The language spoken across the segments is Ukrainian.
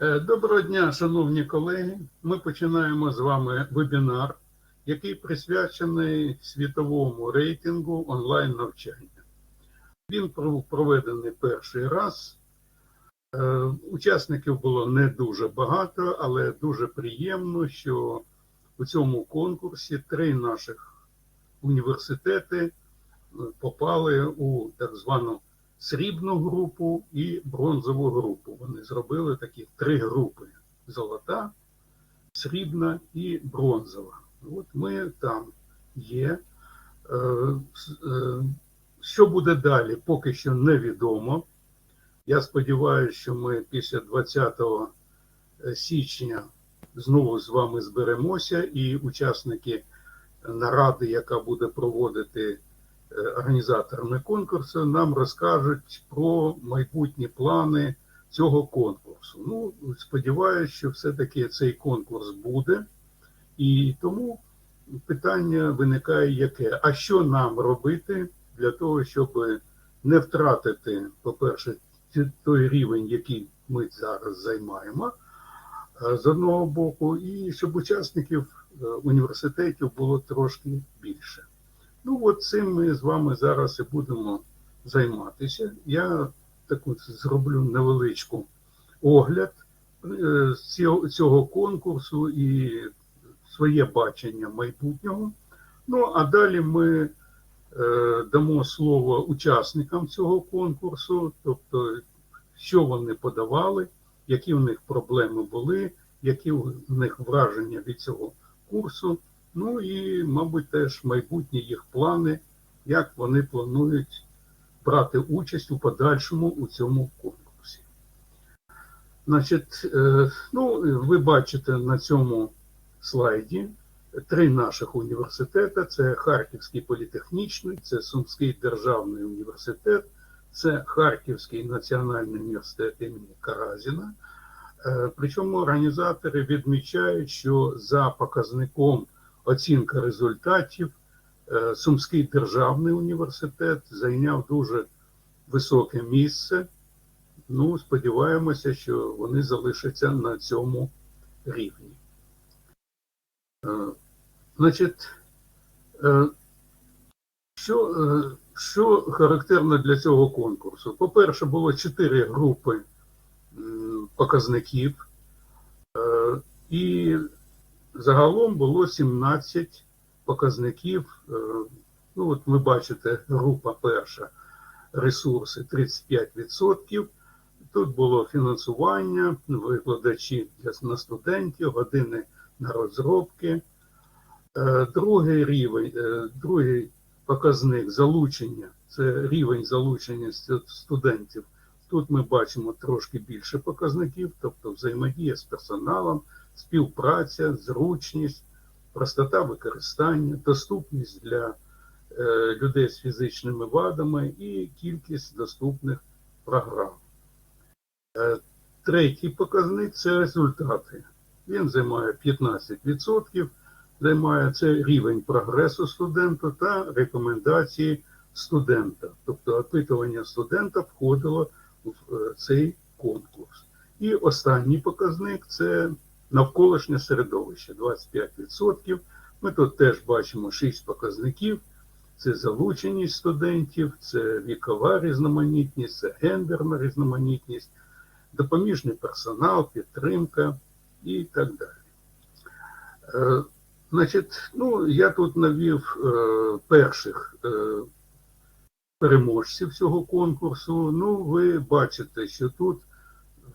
Е, Доброго дня, шановні колеги. Ми починаємо з вами вебінар, який присвячений світовому рейтингу онлайн навчання. Він був проведений перший раз. Е, Учасників було не дуже багато, але дуже приємно, що у цьому конкурсі три наших університети попали у так звану срібну групу і бронзову групу. Вони зробили такі три групи: золота, срібна і бронзова. От ми там є. Е, е, Що буде далі, поки що невідомо. Я сподіваюся, що ми після 20 січня знову з вами зберемося, і учасники наради, яка буде проводити організаторами конкурсу, нам розкажуть про майбутні плани цього конкурсу. Ну, сподіваюся, що все-таки цей конкурс буде, і тому питання виникає яке? А що нам робити для того, щоб не втратити, по-перше, той рівень, який ми зараз займаємо, е, з одного боку, і щоб учасників е, університетів було трошки більше. Ну, от цим ми з вами зараз і будемо займатися. Я таку зроблю невеличку огляд е, цього, конкурсу і своє бачення майбутнього. Ну, а далі ми е, дамо слово учасникам цього конкурсу, тобто, що вони подавали, які в них проблеми були, які в них враження від цього курсу. Ну і, мабуть, теж майбутні їх плани, як вони планують брати участь у подальшому у цьому конкурсі. Значить, е, ну, ви бачите на цьому слайді три наших університети: це Харківський політехнічний, це Сумський державний університет, це Харківський національний університет імені Каразіна. Е, Причому організатори відмічають, що за показником оцінка результатів е, Сумський державний університет зайняв дуже високе місце. Ну, сподіваємося, що вони залишаться на цьому рівні. Е, Значить, е, що, що характерно для цього конкурсу? По-перше, було чотири групи показників, і загалом було 17 показників. Е, Ну, от ви бачите, група перша ресурси 35%. Тут було фінансування, викладачі на студентів, години на розробки. Е, Другий рівень, е, другий показник залучення це рівень залучення студентів. Тут ми бачимо трошки більше показників, тобто взаємодія з персоналом, співпраця, зручність, простота використання, доступність для е, людей з фізичними вадами і кількість доступних програм. Е, Третій показник це результати. Він займає 15%, займає це рівень прогресу студента та рекомендації студента. Тобто опитування студента входило в е, цей конкурс. І останній показник це навколишнє середовище 25%. Ми тут теж бачимо 6 показників. Це залученість студентів, це вікова різноманітність, це гендерна різноманітність, допоміжний персонал, підтримка і так далі. Е, Значить, ну, я тут навів е, перших е, переможців цього конкурсу. Ну, ви бачите, що тут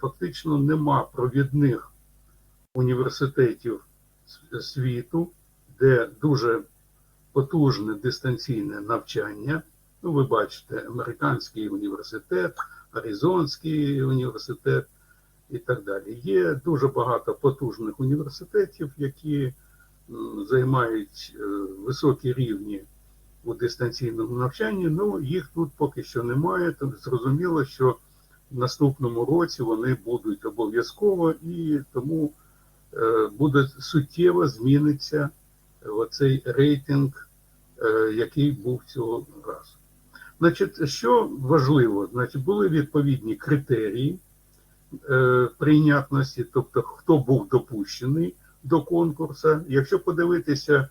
фактично нема провідних університетів світу, де дуже потужне дистанційне навчання. Ну, ви бачите, американський університет, Аризонський університет і так далі. Є дуже багато потужних університетів, які займають е, високі рівні у дистанційному навчанні. Ну, їх тут поки що немає. Тому зрозуміло, що в наступному році вони будуть обов'язково і тому буде суттєво зміниться оцей рейтинг, е, який був цього разу. Значить, що важливо, значить, були відповідні критерії, е, прийнятності, тобто хто був допущений до конкурсу. Якщо подивитися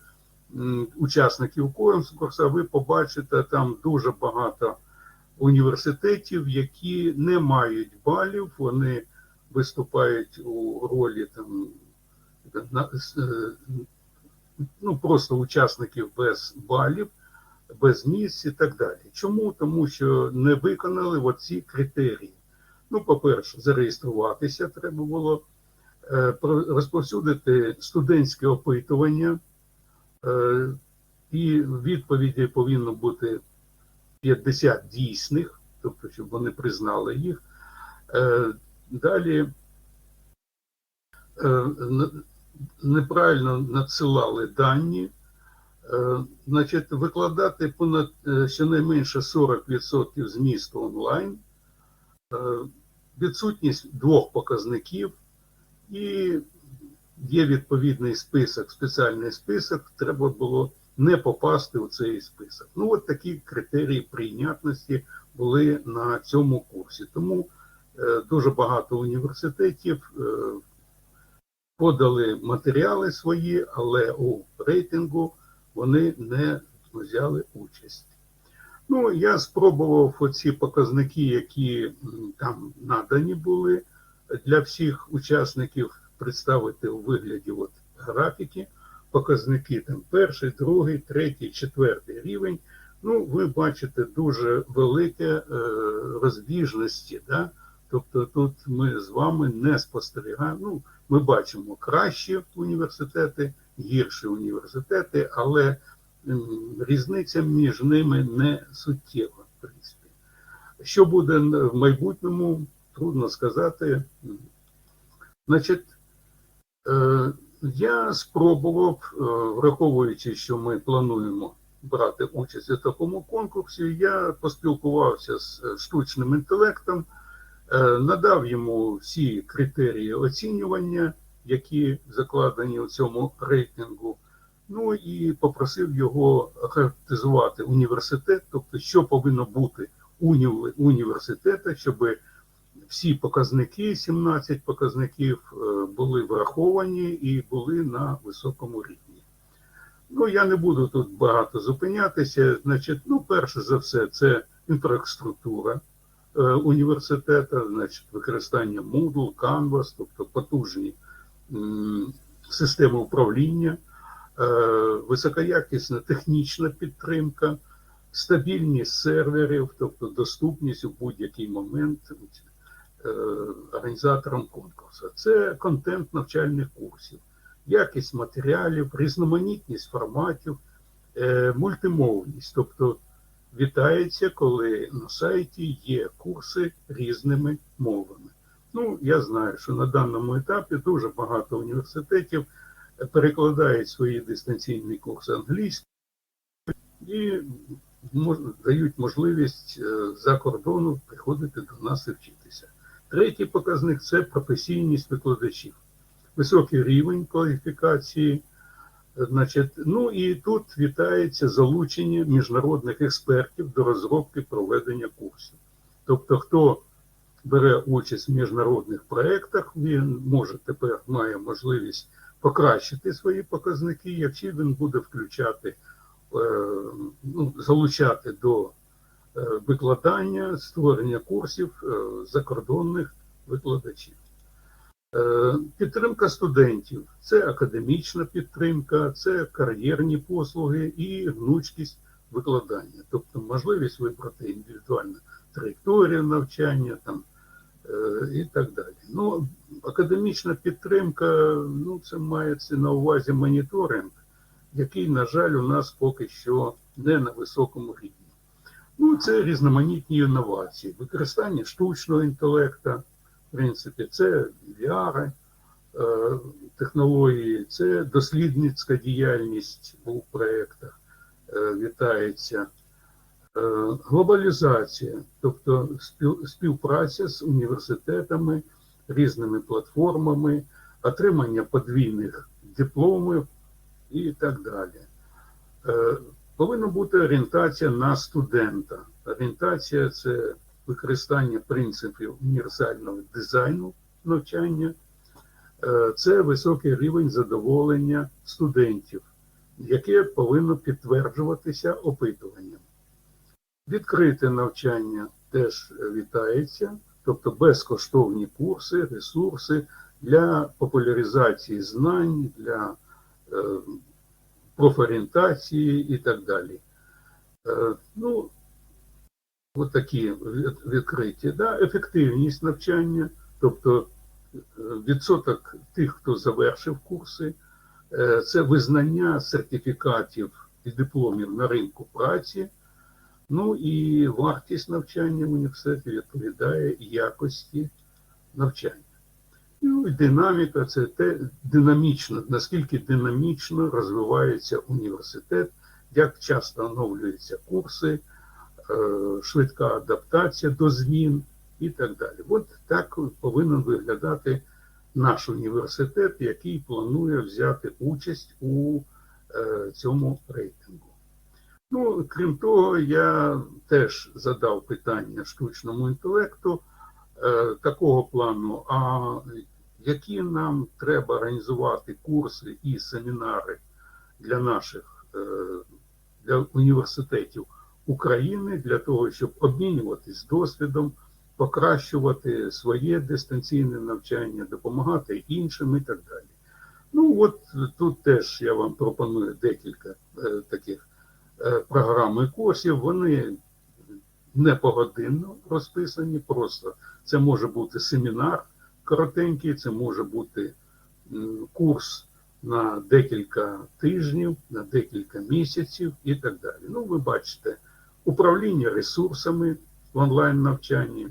учасників конкурсу, ви побачите там дуже багато університетів, які не мають балів, вони виступають у ролі там е, ну, просто учасників без балів, без місць і так далі. Чому? Тому що не виконали оці критерії. Ну, по-перше, зареєструватися треба було, е, розповсюдити студентське опитування, е, і відповіді повинно бути 50 дійсних, тобто, щоб вони признали їх. Е, Далі е, неправильно надсилали дані. Е, Значить, викладати понад е, щонайменше 40% змісту онлайн, е, відсутність двох показників і є відповідний список, спеціальний список, треба було не попасти у цей список. Ну, от такі критерії прийнятності були на цьому курсі. Тому дуже багато університетів подали матеріали свої, але у рейтингу вони не взяли участь. Ну, я спробував оці показники, які там надані були для всіх учасників, представити у вигляді от графіки, показники там перший, другий, третій, четвертий рівень. Ну, ви бачите дуже велике е, розбіжності. Да? Тобто тут ми з вами не спостерігаємо. Ну, ми бачимо кращі університети, гірші університети, але різниця між ними не суттєва, в принципі. Що буде в майбутньому, трудно сказати. Значить, е, я спробував, е, враховуючи, що ми плануємо брати участь у такому конкурсі, я поспілкувався з е, штучним інтелектом, надав йому всі критерії оцінювання, які закладені у цьому рейтингу. Ну і попросив його характеризувати університет, тобто, що повинно бути у уні- університету, щоб всі показники, 17 показників, е, були враховані і були на високому рівні. Ну, я не буду тут багато зупинятися. Значить, ну, перше за все, це інфраструктура е, університету, значить, використання Moodle, Canvas, тобто потужні системи управління, е, високоякісна технічна підтримка, стабільність серверів, тобто доступність у будь-який момент е, організаторам конкурсу. Це контент навчальних курсів, якість матеріалів, різноманітність форматів, е, мультимовність. Тобто вітається, коли на сайті є курси різними мовами. Ну, я знаю, що на даному етапі дуже багато університетів перекладають свої дистанційні курси англійською і дають можливість е, за кордону приходити до нас і вчитися. Третій показник це професійність викладачів, високий рівень кваліфікації. Значить, ну і тут вітається залучення міжнародних експертів до розробки проведення курсів. Тобто, хто бере участь в міжнародних проєктах, він може тепер має можливість покращити свої показники, якщо він буде включати, е, ну, залучати до е, викладання, створення курсів е, закордонних викладачів. Е, Підтримка студентів це академічна підтримка, це кар'єрні послуги і гнучкість викладання, тобто можливість вибрати індивідуальну траєкторію навчання там, е, і так далі. Ну, академічна підтримка, ну, це мається на увазі моніторинг, який, на жаль, у нас поки що не на високому рівні. Ну, це різноманітні інновації, використання штучного інтелекту, принципі, це VR, е, технології, це дослідницька діяльність у проєктах е, вітається. Е, Глобалізація, тобто співпраця з університетами, різними платформами, отримання подвійних дипломів і так далі. Повинна бути орієнтація на студента. Орієнтація це використання принципів універсального дизайну, навчання, е, це високий рівень задоволення студентів, яке повинно підтверджуватися опитуванням. Відкрите навчання теж вітається, тобто безкоштовні курси, ресурси для популяризації знань, для е, профорієнтації і так далі. Е, ну, от такі відкриті. Да? Ефективність навчання, тобто е, відсоток тих, хто завершив курси, е, це визнання сертифікатів і дипломів на ринку праці. Ну і вартість навчання в університеті відповідає якості навчання. Ну і динаміка це те динамічно, наскільки динамічно розвивається університет, як часто оновлюються курси, швидка адаптація до змін і так далі. От так повинен виглядати наш університет, який планує взяти участь у е, цьому рейтингу. Ну, крім того, я теж задав питання штучному інтелекту е, такого плану, а які нам треба організувати курси і семінари для наших е, для університетів України для того, щоб обмінюватись досвідом, покращувати своє дистанційне навчання, допомагати іншим і так далі. Ну от тут теж я вам пропоную декілька е, таких е, програм і курсів. Вони не погодинно розписані, просто це може бути семінар коротенький, це може бути м, курс на декілька тижнів, на декілька місяців і так далі. Ну, ви бачите, управління ресурсами в онлайн навчанні,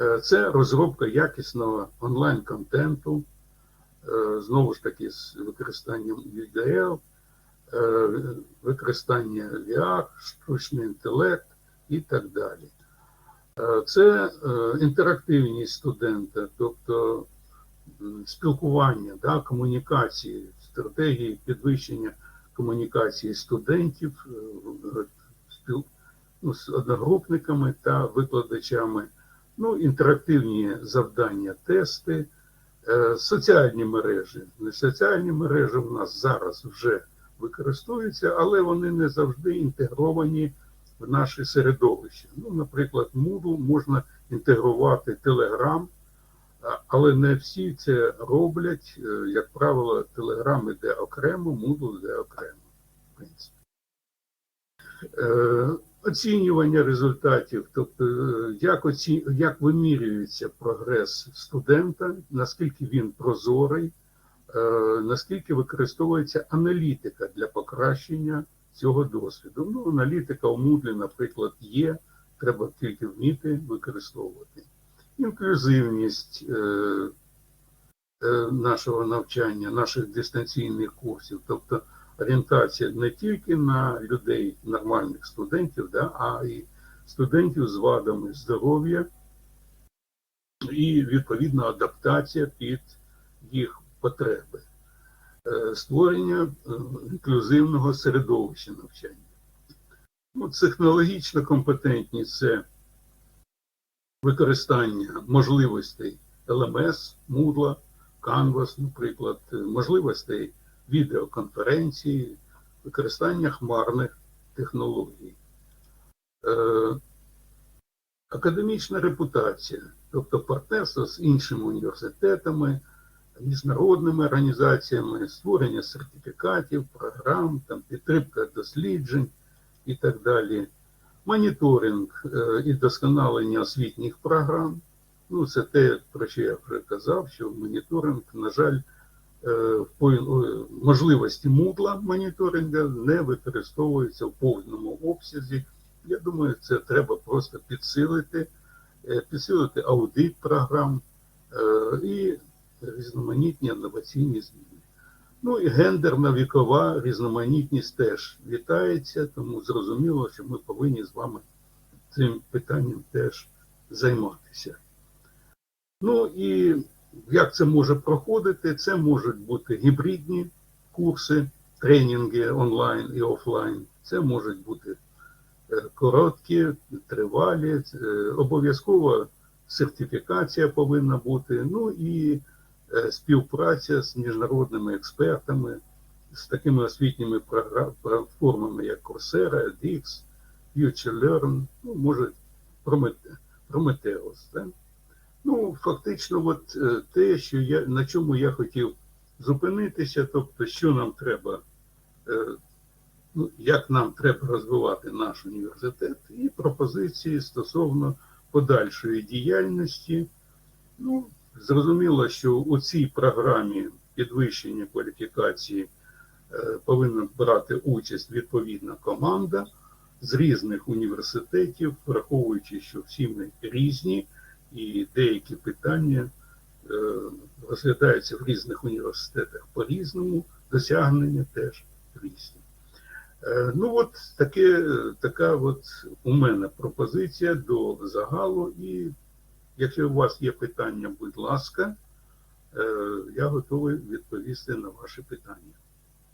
Е, це розробка якісного онлайн-контенту, е, знову ж таки, з використанням UDL, е, використання VR, штучний інтелект і так далі. Це інтерактивність студента, тобто спілкування, да, комунікації, стратегії підвищення комунікації студентів ну, з одногрупниками та викладачами, ну, інтерактивні завдання, тести, е, соціальні мережі. Соціальні мережі в нас зараз вже використовуються, але вони не завжди інтегровані в наше середовище. Ну, наприклад, Moodle можна інтегрувати Telegram, але не всі це роблять. Е, Як правило, Telegram іде окремо, Moodle йде окремо. В принципі. Е, Оцінювання результатів, тобто е, як, оці, як вимірюється прогрес студента, наскільки він прозорий, е, наскільки використовується аналітика для покращення цього досвіду. Ну, аналітика у Moodle, наприклад, є, треба тільки вміти використовувати. Інклюзивність нашого навчання, наших дистанційних курсів, тобто орієнтація не тільки на людей, нормальних студентів, да, а й студентів з вадами здоров'я і відповідна адаптація під їх потреби, Е, створення е, інклюзивного середовища навчання. Ну, технологічна компетентність це використання можливостей LMS, Moodle, Canvas, наприклад, е, можливостей відеоконференції, використання хмарних технологій. Е, академічна репутація, тобто партнерство з іншими університетами, міжнародними організаціями, створення сертифікатів, програм, там, підтримка досліджень і так далі. Моніторинг е, і досконалення освітніх програм. Ну, це те, про що я вже казав, що моніторинг, на жаль, можливості Moodle моніторинга не використовуються в повному обсязі. Я думаю, це треба просто підсилити, е, підсилити аудит програм е, і різноманітні інноваційні зміни. Ну і гендерна вікова різноманітність теж вітається, тому зрозуміло, що ми повинні з вами цим питанням теж займатися. Ну і як це може проходити? Це можуть бути гібридні курси, тренінги онлайн і офлайн. Це можуть бути е, короткі, тривалі, е, обов'язково сертифікація повинна бути, ну і е, співпраця з міжнародними експертами, з такими освітніми платформами, як Coursera, edX, FutureLearn, ну, може, Promet- Prometheus. Да? Ну, фактично, от е, те, що я, на чому я хотів зупинитися, тобто, що нам треба, е, ну, як нам треба розвивати наш університет, і пропозиції стосовно подальшої діяльності. Ну, зрозуміло, що у цій програмі підвищення кваліфікації е, повинна брати участь відповідна команда з різних університетів, враховуючи, що всі ми різні, і деякі питання е, розглядаються в різних університетах по-різному, досягнення теж різні. Е, Ну, от таке, така от у мене пропозиція до загалу. І якщо у вас є питання, будь ласка, е, я готовий відповісти на ваші питання.